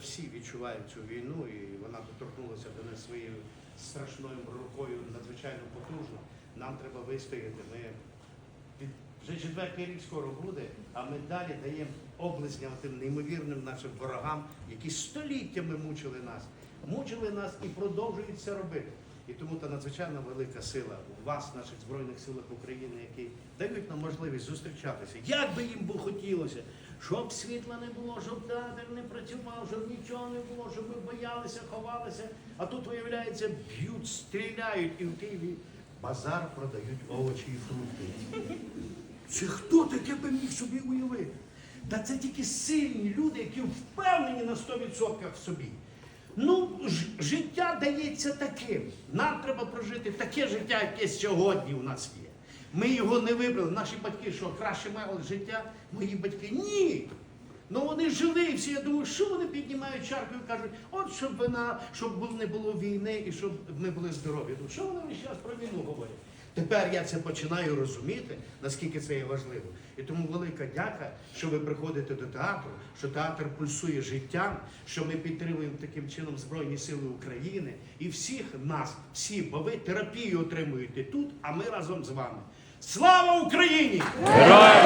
Всі відчувають цю війну, і вона доторкнулася до нас своєю страшною рукою надзвичайно потужно. Нам треба вистояти. Ми вже четвертий рік скоро буде, а ми далі даємо облизням тим неймовірним нашим ворогам, які століттями мучили нас, мучили нас і продовжують це робити. І тому та надзвичайно велика сила у вас, наших збройних силах України, які дають нам можливість зустрічатися. Як би їм би хотілося, щоб світла не було, щоб театр не працював, щоб нічого не було, щоб ми боялися, ховалися. А тут, виявляється, б'ють, стріляють, і в Києві базар продають овочі і фрукти. Це хто таке би міг собі уявити? Та це тільки сильні люди, які впевнені на 100% в собі. Ну, життя дається таким. Нам треба прожити таке життя, яке сьогодні у нас є. Ми його не вибрали. Наші батьки, що краще мали життя, мої батьки ні. Ну вони жили всі. Я думаю, що вони піднімають чарку і кажуть, от щоб вона, щоб не було війни і щоб ми були здорові. Ну що вони весь час про війну говорять? Тепер я це починаю розуміти, наскільки це є важливо. І тому велика дяка, що ви приходите до театру, що театр пульсує життям, що ми підтримуємо таким чином Збройні Сили України і всіх нас, всі, бо ви терапію отримуєте тут, а ми разом з вами. Слава Україні! Героям